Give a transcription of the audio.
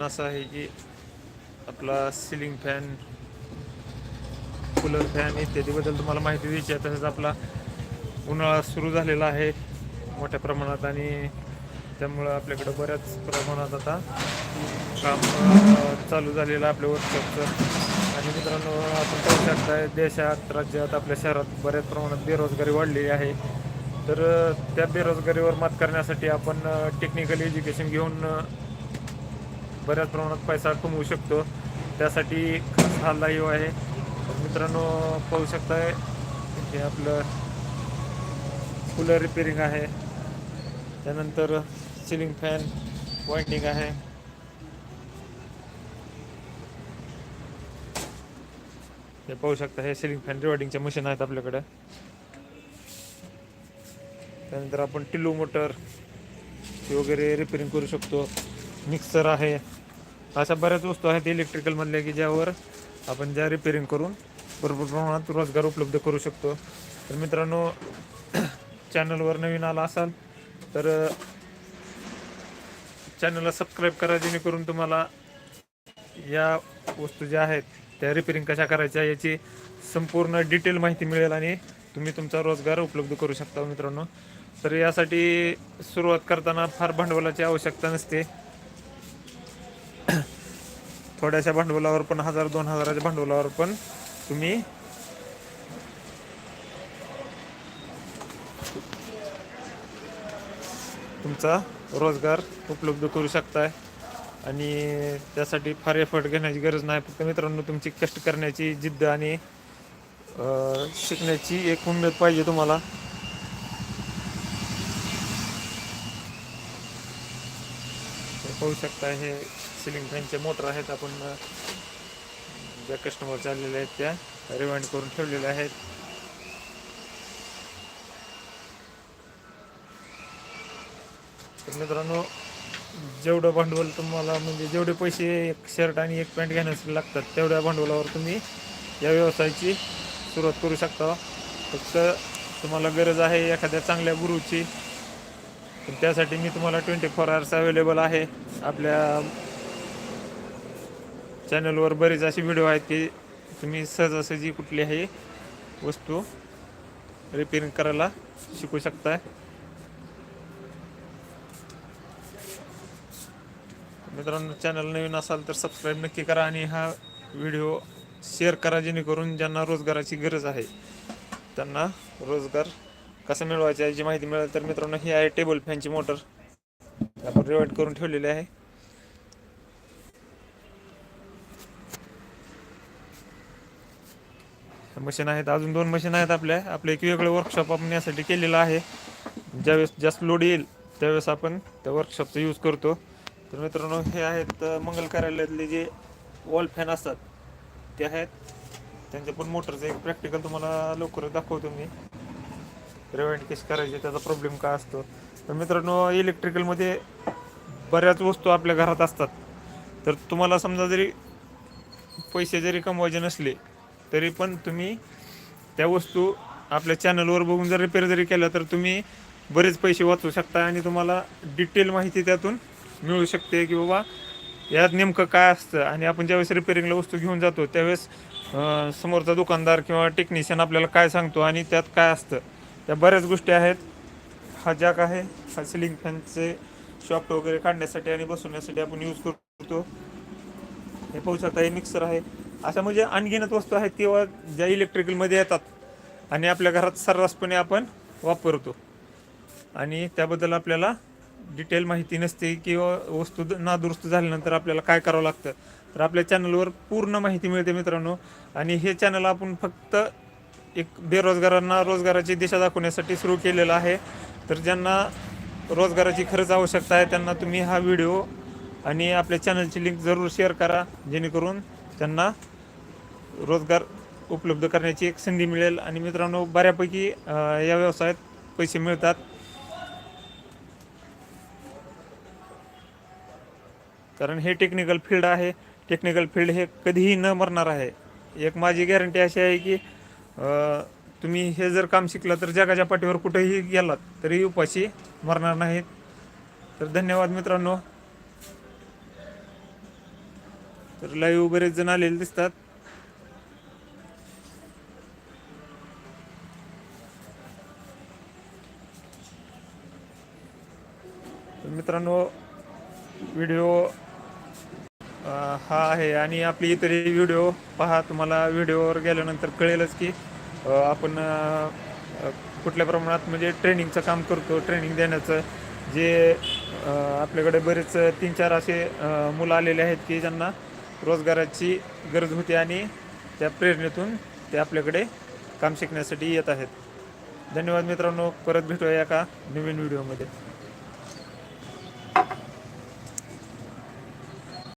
असं आहे की आपला सिलिंग फॅन कूलर फॅन इत्यादीबद्दल तुम्हाला माहिती द्यायची आहे. तसंच आपला उन्हाळा सुरू झालेला आहे मोठ्या प्रमाणात आणि त्यामुळं आपल्याकडं बऱ्याच प्रमाणात आता काम चालू झालेलं आहे आपल्या वर्कशॉपचं आणि मित्रांनो आपण पाहू शकता देशात राज्यात आपल्या शहरात बऱ्याच प्रमाणात बेरोजगारी वाढलेली आहे. तर त्या बेरोजगारीवर मात करण्यासाठी आपण टेक्निकल एज्युकेशन घेऊन बऱ्याच प्रमाणात पैसा कमवू शकतो. त्यासाठी खास हा लाईव्ह आहे. मित्रांनो पाहू शकताय हे आपलं कूलर रिपेरिंग आहे. त्यानंतर सिलिंग फॅन वाइंडिंग आहे. हे पाहू शकता हे सिलिंग फॅन रिवार्डिंगचे मशीन आहेत आपल्याकडे. त्यानंतर आपण टिल्लू मोटर वगैरे रिपेरिंग करू शकतो. मिक्सर आहे. अशा बऱ्याच वस्तू आहेत इलेक्ट्रिकल इलेक्ट्रिकलमधल्या की ज्यावर आपण ज्या रिपेरिंग करून भरपूर प्रमाणात रोजगार उपलब्ध करू शकतो. तर मित्रांनो चॅनलवर नवीन आला असाल तर चॅनलला सबस्क्राईब करा जेणेकरून तुम्हाला या वस्तू ज्या आहेत त्या रिपेरिंग कशा करायच्या याची संपूर्ण डिटेल माहिती मिळेल आणि तुम्ही तुमचा रोजगार उपलब्ध करू शकता मित्रांनो. तर यासाठी सुरुवात करताना फार भांडवलाची आवश्यकता नसते. थोड्याशा भांडवलावर पण हजार दोन हजाराच्या भांडवलावर पण तुम्ही तुमचा रोजगार उपलब्ध करू शकताय. आणि त्यासाठी फार एफर्ट घेण्याची गरज नाही. फक्त मित्रांनो तुमची कष्ट करण्याची जिद्द आणि शिकण्याची एक उमेद पाहिजे तुम्हाला. होऊ पाहू शकता हे सिलिंग फॅनचे मोटर आहेत. आपण ज्या कस्टमर चाललेल्या आहेत त्या रिवाइंड करून ठेवलेल्या आहेत. तर मित्रांनो जेवढं भांडवल तुम्हाला म्हणजे जेवढे पैसे एक शर्ट आणि एक पॅन्ट घेण्यासाठी लागतात तेवढ्या भांडवलावर तुम्ही या व्यवसायाची सुरुवात करू शकता. फक्त तुम्हाला गरज आहे एखाद्या चांगल्या गुरुची. पण त्यासाठी मी तुम्हाला ट्वेंटी फोर आवर्स अवेलेबल आहे. आपल्या चॅनलवर बरेच असे व्हिडिओ आहेत की तुम्ही सहजासहजी कुठलीही वस्तू रिपेअरिंग करायला शिकू शकताय. मित्रांनो चॅनल नवीन असाल तर सबस्क्राईब नक्की करा आणि हा व्हिडिओ शेअर करा जेणेकरून ज्यांना रोजगाराची गरज आहे त्यांना रोजगार कसा मिळवायचा याची माहिती मिळेल. तर मित्रांनो ही आहे टेबल फॅनची मोटर आपण रिवाइंड करून ठेवलेले आहे. मशीन आहेत अजून दोन मशीन आहेत आपल्या. आपलं एक वेगळं वर्कशॉप आपण यासाठी केलेलं आहे. ज्यावेळेस जास्त लोड येईल त्यावेळेस आपण त्या वर्कशॉपचा यूज करतो. तर मित्रांनो हे आहेत मंगल कार्यालयातले जे वॉल फॅन असतात ते आहेत. त्यांच्या पण मोटरचं एक प्रॅक्टिकल तुम्हाला लवकरच दाखवतो मी. रिवाइंड कशी करायची त्याचा प्रॉब्लेम काय असतो? तर मित्रांनो इलेक्ट्रिकलमध्ये बऱ्याच वस्तू आपल्या घरात असतात. तर तुम्हाला समजा जरी पैसे जरी कमवायचे नसले तरी पण तुम्ही त्या वस्तू आपल्या चॅनलवर बघून जर रिपेअर जरी केल्या तर तुम्ही बरेच पैसे वाचवू शकता आणि तुम्हाला डिटेल माहिती त्यातून मिळू शकते की बाबा यात नेमकं काय असतं? आणि आपण ज्यावेळेस रिपेअरिंगला वस्तू घेऊन जातो त्यावेळेस समोरचा दुकानदार किंवा टेक्निशियन आपल्याला काय सांगतो आणि त्यात काय असतं? त्या बऱ्याच गोष्टी आहेत. हा जॅक आहे. हा सिलिंग फॅनचे शॉफ्ट वगैरे काढण्यासाठी आणि बसवण्यासाठी आपण यूज करतो. हे पाहू शकता हे मिक्सर आहे. अशा म्हणजे अनगिनत वस्तू आहेत किंवा ज्या इलेक्ट्रिकलमध्ये येतात आणि आपल्या घरात सर्रासपणे आपण वापरतो. आणि त्याबद्दल आपल्याला डिटेल माहिती नसते किंवा वस्तू नादुरुस्त झाल्यानंतर आपल्याला काय करावं लागतं. तर आपल्या चॅनलवर पूर्ण माहिती मिळते मित्रांनो. आणि हे चॅनल आपण फक्त एक बेरोजगारांना रोजगाराची दिशा दाखवण्यासाठी सुरू केलेलं आहे. तर ज्यांना रोजगाराची खरंच आवश्यकता आहे त्यांना तुम्ही हा व्हिडिओ आणि आपल्या चॅनलची लिंक जरूर शेअर करा जेणेकरून त्यांना रोजगार उपलब्ध करण्याची एक संधी मिळेल. आणि मित्रांनो बऱ्यापैकी या व्यवसायात पैसे मिळतात. कारण हे टेक्निकल फील्ड आहे. टेक्निकल फील्ड हे कधीही न मरणार आहे. एक माझी गॅरंटी अशी आहे की तुम्ही हे जर काम शिकलं तर जगाच्या पाठीवर कुठेही गेलात तरी उपाशी मरणार नाहीत. तर धन्यवाद मित्रांनो. तर लाईव्ह बरेच जण आलेले दिसतात. तर मित्रांनो व्हिडिओ हा आहे. आणि आपली इतरही व्हिडिओ पहा. तुम्हाला व्हिडिओवर गेल्यानंतर कळेलच की आपण कुठल्या प्रमाणात म्हणजे ट्रेनिंगचं काम करतो ट्रेनिंग देण्याचं. जे आपल्याकडे बरेच तीन चार असे मुलं आलेले आहेत की ज्यांना रोजगाराची गरज होती आणि त्या प्रेरणेतून ते आपल्याकडे काम शिकण्यासाठी येत आहेत. धन्यवाद मित्रांनो. परत भेटूया एका नवीन व्हिडिओमध्ये.